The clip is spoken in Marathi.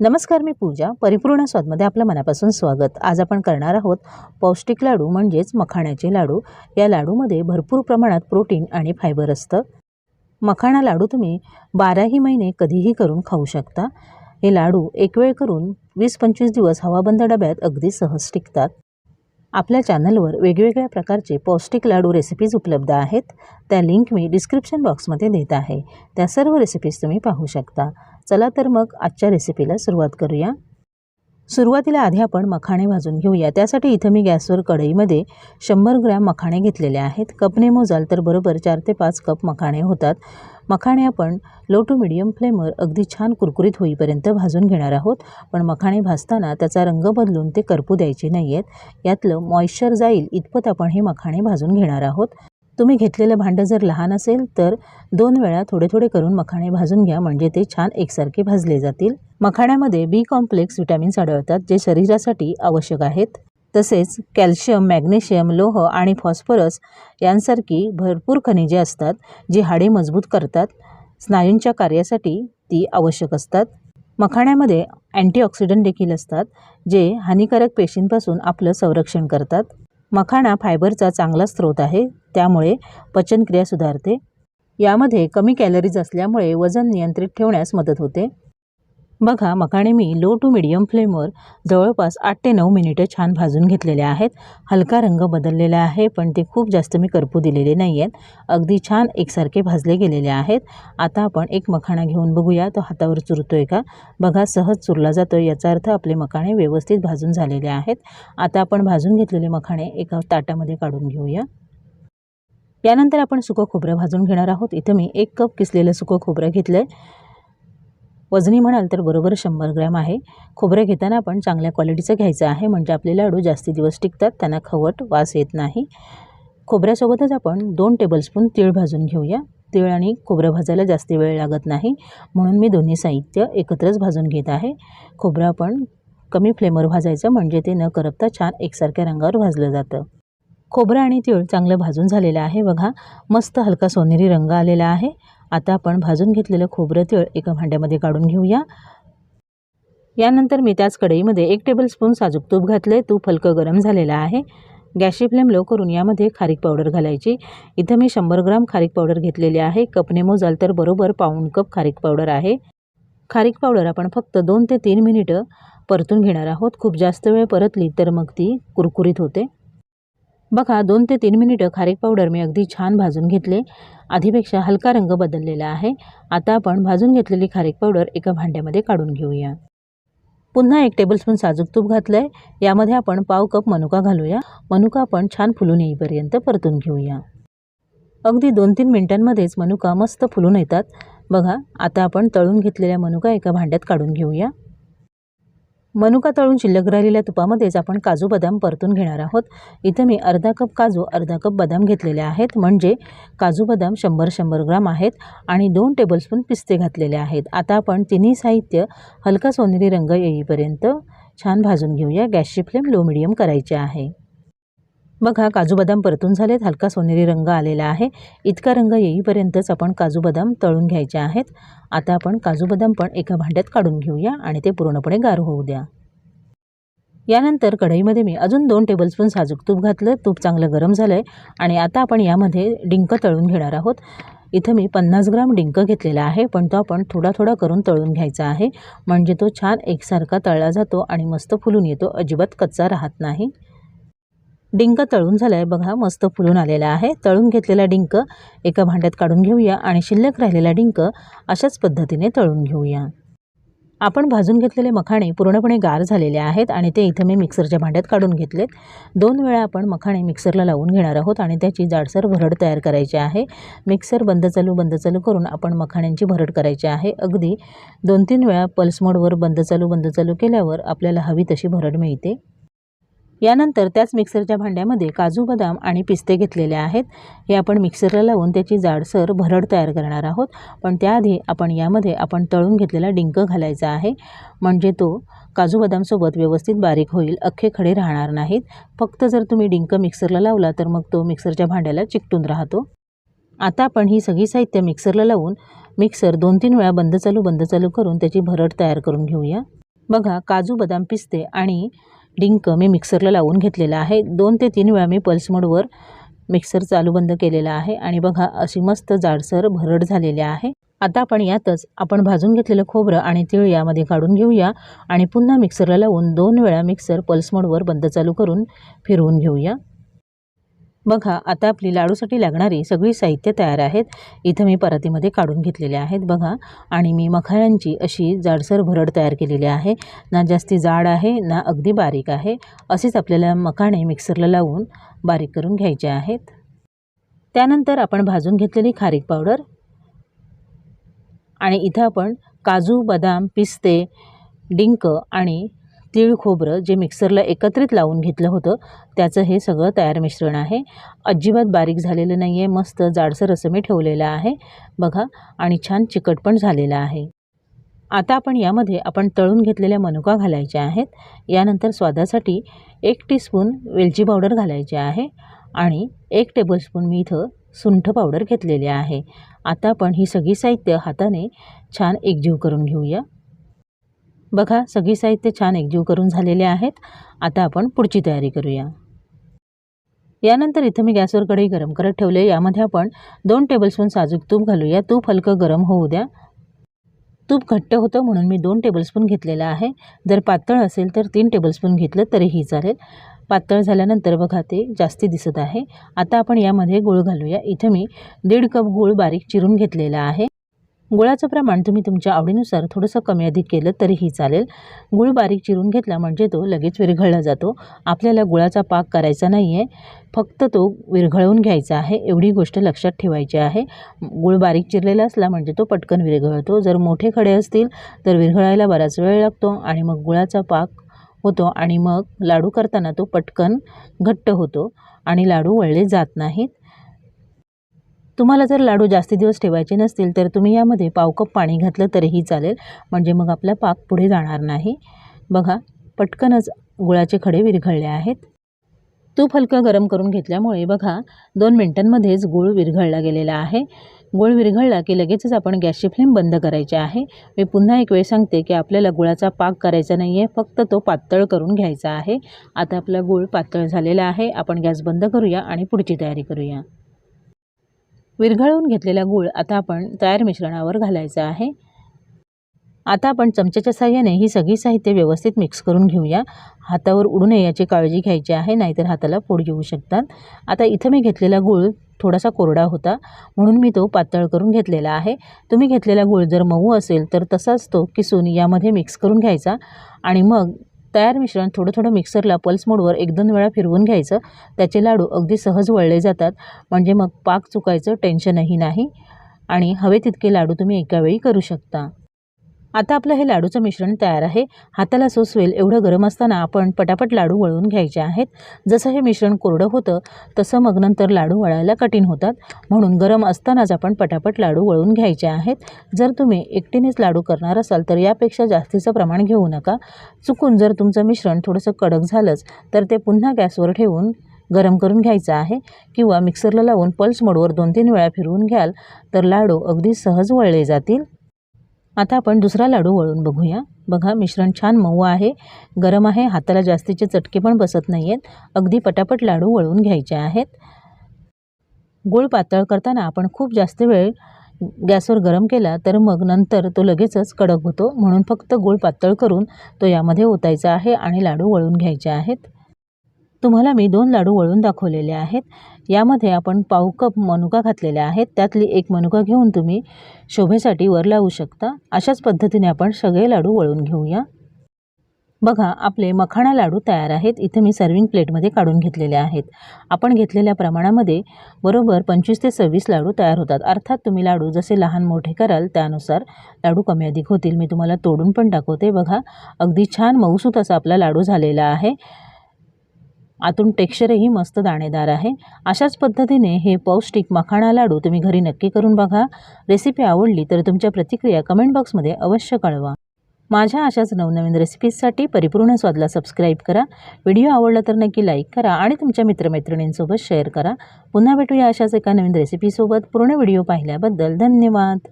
नमस्कार मी पूजा. परिपूर्ण स्वादमध्ये आपलं मनापासून स्वागत. आज आपण करणार आहोत पौष्टिक लाडू म्हणजेच मखाण्याचे लाडू. या लाडूमध्ये भरपूर प्रमाणात प्रोटीन आणि फायबर असतं. मखाणा लाडू तुम्ही बाराही महिने कधीही करून खाऊ शकता. हे लाडू एक वेळ करून वीस पंचवीस दिवस हवाबंद डब्यात अगदी सहज टिकतात. आपल्या चॅनलवर वेगवेगळ्या प्रकारचे पौष्टिक लाडू रेसिपीज उपलब्ध आहेत. त्या लिंक मी डिस्क्रिप्शन बॉक्समध्ये देत आहे. त्या सर्व रेसिपीज तुम्ही पाहू शकता. चला तर मग आजच्या रेसिपीला सुरुवात करूया. सुरुवातीला आधी आपण मखाणे भाजून घेऊया. त्यासाठी इथं मी गॅसवर कढईमध्ये शंभर ग्रॅम मखाणे घेतलेले आहेत. कपने मोजाल तर बरोबर चार ते पाच कप मखाणे होतात. मखाणे आपण लो टू मिडियम फ्लेमवर अगदी छान कुरकुरीत होईपर्यंत भाजून घेणार आहोत. पण मखाणे भाजताना त्याचा रंग बदलून ते करपू द्यायचे नाही आहेत यातलं मॉइश्चर जाईल इतपत आपण हे मखाणे भाजून घेणार आहोत. तुम्ही घेतलेलं भांडं जर लहान असेल तर दोन वेळा थोडे थोडे करून मखाणे भाजून घ्या म्हणजे ते छान एकसारखे भाजले जातील. मखाण्यामध्ये बी कॉम्प्लेक्स विटॅमिन्स आढळतात जे शरीरासाठी आवश्यक आहेत. तसेच कॅल्शियम मॅग्नेशियम लोह आणि फॉस्फरस यांसारखी भरपूर खनिजे असतात जी हाडे मजबूत करतात. स्नायूंच्या कार्यासाठी ती आवश्यक असतात. मखाण्यामध्ये अँटीऑक्सिडंट देखील असतात जे हानिकारक पेशींपासून आपलं संरक्षण करतात. मखाणा फायबरचा चांगला स्रोत आहे त्यामुळे पचनक्रिया सुधारते. यामध्ये कमी कॅलरीज असल्यामुळे वजन नियंत्रित ठेवण्यास मदत होते. बघा मखाणे मी लो टू मिडियम फ्लेमवर जवळपास आठ ते नऊ मिनिटं छान भाजून घेतलेले आहेत. हलका रंग बदललेला आहे पण ते खूप जास्त मी करपू दिलेले नाही आहेत अगदी छान एकसारखे भाजले गेलेले आहेत. आता आपण एक मखाणा घेऊन बघूया. तो हातावर चुरतो आहे का? बघा सहज चुरला जातो याचा अर्थ आपले मखाणे व्यवस्थित भाजून झालेले आहेत. आता आपण भाजून घेतलेले मखाणे एका ताटामध्ये काढून घेऊया. यानंतर आपण सुकं खोबरं भाजून घेणार आहोत. इथं मी एक कप किसलेलं सुकं खोबरं घेतलं आहे वजनी म्हणाल तर बरोबर शंभर ग्रॅम आहे. खोबरं घेताना आपण चांगल्या क्वालिटीचं घ्यायचं आहे म्हणजे आपले लाडू जास्ती दिवस टिकतात त्यांना खवट वास येत नाही. खोबऱ्यासोबतच आपण दोन टेबलस्पून तीळ भाजून घेऊया. तीळ आणि खोबरं भाजायला जास्त वेळ लागत नाही म्हणून मी दोन्ही साहित्य एकत्रच भाजून घेत आहे. खोबरं आपण कमी फ्लेमवर भाजायचं म्हणजे ते न करपता छान एकसारख्या रंगावर भाजलं जातं. खोबरं आणि तीळ चांगलं भाजून झालेलं आहे बघा. मस्त हलका सोनेरी रंग आलेला आहे. आता आपण भाजून घेतलेलं खोबरं तीळ एका भांड्यामध्ये काढून घेऊया. यानंतर मी त्याच कढईमध्ये एक टेबलस्पून साजूक तूप घातले तूप हलकं गरम झालेलं आहे. गॅसची फ्लेम लो करून यामध्ये खारीक पावडर घालायची. इथं मी शंभर ग्राम खारीक पावडर घेतलेली आहे. कपने मोजाल तर बरोबर पाऊण कप खारीक पावडर आहे. खारीक पावडर आपण फक्त दोन ते तीन मिनिटं परतून घेणार आहोत. खूप जास्त वेळ परतली तर मग ती कुरकुरीत होते. बघा दोन ते तीन मिनिटं खारीक पावडर मी अगदी छान भाजून घेतले. आधीपेक्षा हलका रंग बदललेला आहे. आता आपण भाजून घेतलेली खारीक पावडर एका भांड्यामध्ये काढून घेऊया. पुन्हा एक टेबलस्पून साजूक तूप घातलं आहे यामध्ये आपण पाव कप मनुका घालूया. मनुका आपण छान फुलून येईपर्यंत परतून घेऊया. अगदी दोन तीन मिनटांमध्येच मनुका मस्त फुलून येतात. बघा आता आपण तळून घेतलेल्या मनुका एका भांड्यात काढून घेऊया. मनुका तळून शिल्लक राहिलेल्या तुपामध्येच आपण काजू बदाम परतून घेणार आहोत. इथं मी अर्धा कप काजू अर्धा कप बदाम घेतलेले आहेत. म्हणजे काजू बदाम शंभर शंभर ग्राम आहेत आणि दोन टेबलस्पून पिस्ते घातलेले आहेत. आता आपण तिन्ही साहित्य हलका सोनेरी रंग येईपर्यंत छान भाजून घेऊया. गॅसची फ्लेम लो मिडियम करायची आहे. बघा काजू बदाम परतून झालेत. हलका सोनेरी रंग आलेला आहे. इतका रंग येईपर्यंतच आपण काजू बदाम तळून घ्यायचे आहेत. आता आपण काजू बदाम पण एका भांड्यात काढून घेऊया आणि ते पूर्णपणे गार होऊ द्या. यानंतर कढईमध्ये मी अजून दोन टेबलस्पून साजूक तूप घातलं. तूप चांगलं गरम झालं आहे आणि आता आपण यामध्ये डिंक तळून घेणार आहोत. इथं मी पन्नास ग्राम डिंक घेतलेला आहे पण तो आपण थोडा थोडा करून तळून घ्यायचा आहे. म्हणजे तो छान एकसारखा तळला जातो आणि मस्त फुलून येतो. अजिबात कच्चा राहत नाही. डिंक तळून झालं आहे बघा मस्त फुलून आलेला आहे. तळून घेतलेला डिंक एका भांड्यात काढून घेऊया आणि शिल्लक राहिलेला डिंक अशाच पद्धतीने तळून घेऊया. आपण भाजून घेतलेले मखाणे पूर्णपणे गार झालेले आहेत आणि ते इथं मी मिक्सरच्या भांड्यात काढून घेतलेत. दोन वेळा आपण मखाणे मिक्सरला लावून घेणार आहोत आणि त्याची जाडसर भरड तयार करायची आहे. मिक्सर बंद चालू बंद चालू करून आपण मखाण्यांची भरड करायची आहे. अगदी दोन तीन वेळा पल्स मोडवर बंद चालू बंद चालू केल्यावर आपल्याला हवी तशी भरड मिळते. यानंतर त्याच मिक्सरच्या भांड्यामध्ये काजू बदाम आणि पिस्ते घेतलेले आहेत. हे आपण मिक्सरला लावून त्याची जाडसर भरड तयार करणार आहोत. पण त्याआधी आपण यामध्ये आपण तळून घेतलेला डिंक घालायचा आहे. म्हणजे तो काजू बदामसोबत व्यवस्थित बारीक होईल. अख्खे खडे राहणार नाहीत. फक्त जर तुम्ही डिंक मिक्सरला लावला तर मग तो मिक्सरच्या भांड्याला चिकटून राहतो. आता आपण ही सगळी साहित्य मिक्सरला लावून मिक्सर दोन तीन वेळा बंद चालू बंद चालू करून त्याची भरड तयार करून घेऊया. बघा काजू बदाम पिस्ते आणि डिंक मी मिक्सरला लावून घेतलेला आहे. दोन ते तीन वेळा मी पल्स मोडवर मिक्सर चालू बंद केलेला आहे आणि बघा अशी मस्त जाडसर भरड झालेली आहे. आता आपण यातच आपण भाजून घेतलेलं खोबरं आणि तीळ यामध्ये काढून घेऊया आणि पुन्हा मिक्सरला लावून दोन वेळा मिक्सर पल्स मोडवर बंद चालू करून फिरवून घेऊया. बघा आता आपली लाडूसाठी लागणारी सगळी साहित्य तयार आहेत. इथं मी परातीमध्ये काढून घेतलेले आहेत बघा. आणि मी मखाण्यांची अशी जाडसर भरड तयार केलेली आहे. ना जास्ती जाड आहे ना अगदी बारीक आहे. असेच आपल्याला मखाणे मिक्सरला लावून बारीक करून घ्यायचे आहेत. त्यानंतर आपण भाजून घेतलेली खारीक पावडर. आणि इथं आपण काजू बदाम पिस्ते डिंक आणि तीळ खोबरं जे मिक्सरला एकत्रित लावून घेतलं होतं त्याचं हे सगळं तयार मिश्रण आहे. अजिबात बारीक झालेलं नाही आहे मस्त जाडसर असं मी ठेवलेलं आहे. बघा आणि छान चिकट पण झालेलं आहे. आता आपण यामध्ये आपण तळून घेतलेल्या मनुका घालायच्या आहेत. यानंतर स्वादासाठी एक टीस्पून वेलची पावडर घालायची आहे आणि एक टेबलस्पून मी इथं सुंठ पावडर घेतलेली आहे. आता आपण ही सगळी साहित्य हाताने छान एकजीव करून घेऊया. बघा सगळी साहित्य छान एकजीव करून झालेले आहेत. आता आपण पुढची तयारी करूया. यानंतर इथं मी गॅसवर कढई गरम करत ठेवले. यामध्ये आपण दोन टेबलस्पून साजूक तूप घालूया. तूप हलकं गरम होऊ द्या. तूप घट्ट होतं म्हणून मी दोन टेबलस्पून घेतलेलं आहे. जर पातळ असेल तर तीन टेबलस्पून घेतलं तरीही चालेल. पातळ झाल्यानंतर बघा ते जास्ती दिसत आहे. आता आपण यामध्ये गूळ घालूया. इथं मी दीड कप गूळ बारीक चिरून घेतलेला आहे. गुळाचं प्रमाण तुम्ही तुमच्या आवडीनुसार थोडंसं कमी अधिक केलं तरीही चालेल. गुळ बारीक चिरून घेतला म्हणजे तो लगेच विरघळला जातो. आपल्याला गुळाचा पाक करायचा नाही आहे फक्त तो विरघळवून घ्यायचा आहे. एवढी गोष्ट लक्षात ठेवायची आहे. गुळ बारीक चिरलेला असला म्हणजे तो पटकन विरघळतो. जर मोठे खडे असतील तर विरघळायला बराच वेळ लागतो आणि मग गुळाचा पाक होतो आणि मग लाडू करताना तो पटकन घट्ट होतो आणि लाडू वळले जात नाहीत. तुम्हाला जर लाडू जास्त दिवस ठेवायचे नसतील तर तुम्ही यामध्ये पाव कप पाणी घातलं तरीही चालेल. म्हणजे मग आपला पाक पुढे जाणार नाही. बघा पटकनच गुळाचे खडे विरघळले आहेत. तूप हलकं गरम करून घेतल्यामुळे बघा दोन मिनटांमध्येच गूळ विरघळला गेलेला आहे. गूळ विरघळला की लगेचच आपण गॅसची फ्लेम बंद करायची आहे. मी पुन्हा एक वेळ सांगते की आपल्याला गुळाचा पाक करायचा नाही आहे फक्त तो पातळ करून घ्यायचा आहे. आता आपला गूळ पातळ झालेला आहे. आपण गॅस बंद करूया आणि पुढची तयारी करूया. विरघळवून घेतलेला गूळ आता आपण तयार मिश्रणावर घालायचा आहे. आता आपण चमच्याच्या साह्याने ही सगळी साहित्य व्यवस्थित मिक्स करून घेऊया. हातावर उडू नये याची काळजी घ्यायची आहे नाहीतर हाताला फोड येऊ शकतात. आता इथं मी घेतलेला गूळ थोडासा कोरडा होता म्हणून मी तो पातळ करून घेतलेला आहे. तुम्ही घेतलेला गूळ जर मऊ असेल तर तसाच तो किसून यामध्ये मिक्स करून घ्यायचा आणि मग तयार मिश्रण थोडं थोडं मिक्सरला पल्स मोडवर एक दोन वेळा फिरवून घ्यायचं. त्याचे लाडू अगदी सहज वळले जातात. म्हणजे मग पाक चुकायचं टेन्शनही नाही. आणि हवे तितके लाडू तुम्ही एका वेळी करू शकता. आता आपलं हे लाडूचं मिश्रण तयार आहे. हाताला सोसवेल एवढं गरम असताना आपण पटापट लाडू वळवून घ्यायचे आहेत. जसं हे मिश्रण कोरडं होतं तसं मग नंतर लाडू वळायला कठीण होतात. म्हणून गरम असतानाच आपण पटापट लाडू वळवून घ्यायचे आहेत. जर तुम्ही एकटीनेच लाडू करणार असाल तर यापेक्षा जास्तीचं प्रमाण घेऊ नका. चुकून जर तुमचं मिश्रण थोडंसं कडक झालंच तर ते पुन्हा गॅसवर ठेवून गरम करून घ्यायचं आहे. किंवा मिक्सरला लावून पल्स मोडवर दोन तीन वेळा फिरवून घ्याल तर लाडू अगदी सहज वळले जातील. आता आपण दुसरा लाडू वळून बघूया. बघा मिश्रण छान मऊ आहे. गरम आहे. हाताला जास्तीचे चटके पण बसत नाही आहेत अगदी पटापट लाडू वळून घ्यायचे आहेत. गूळ पातळ करताना आपण खूप जास्त वेळ गॅसवर गरम केला तर मग नंतर तो लगेचच कडक होतो. म्हणून फक्त गूळ पातळ करून तो यामध्ये ओतायचा आहे आणि लाडू वळून घ्यायचे आहेत. तुम्हाला मी दोन लाडू वळून दाखवलेले आहेत. यामध्ये आपण पाव कप मनुका घातलेल्या आहेत. त्यातली एक मनुका घेऊन तुम्ही शोभेसाठी वर लावू शकता. अशाच पद्धतीने आपण सगळे लाडू वळून घेऊया. बघा आपले मखाणा लाडू तयार आहेत. इथे मी सर्विंग प्लेटमध्ये काढून घेतलेले आहेत. आपण घेतलेल्या प्रमाणामध्ये बरोबर पंचवीस ते सव्वीस लाडू तयार होतात. अर्थात तुम्ही लाडू जसे लहान मोठे कराल त्यानुसार लाडू कमी अधिक होतील. मी तुम्हाला तोडून पण दाखवते. बघा अगदी छान मऊसूत असा आपला लाडू झालेला आहे. आतून टेक्स्चरही मस्त दाणेदार आहे. अशाच पद्धतीने हे पौष्टिक मखाणा लाडू तुम्ही घरी नक्की करून बघा. रेसिपी आवडली तर तुमच्या प्रतिक्रिया कमेंट बॉक्समध्ये अवश्य कळवा. माझ्या अशाच नवनवीन रेसिपीजसाठी परिपूर्ण स्वादला सबस्क्राईब करा. व्हिडिओ आवडला तर नक्की लाईक करा आणि तुमच्या मित्रमैत्रिणींसोबत शेअर करा. पुन्हा भेटूया अशाच एका नवीन रेसिपीसोबत पूर्ण व्हिडिओ पाहिल्याबद्दल धन्यवाद.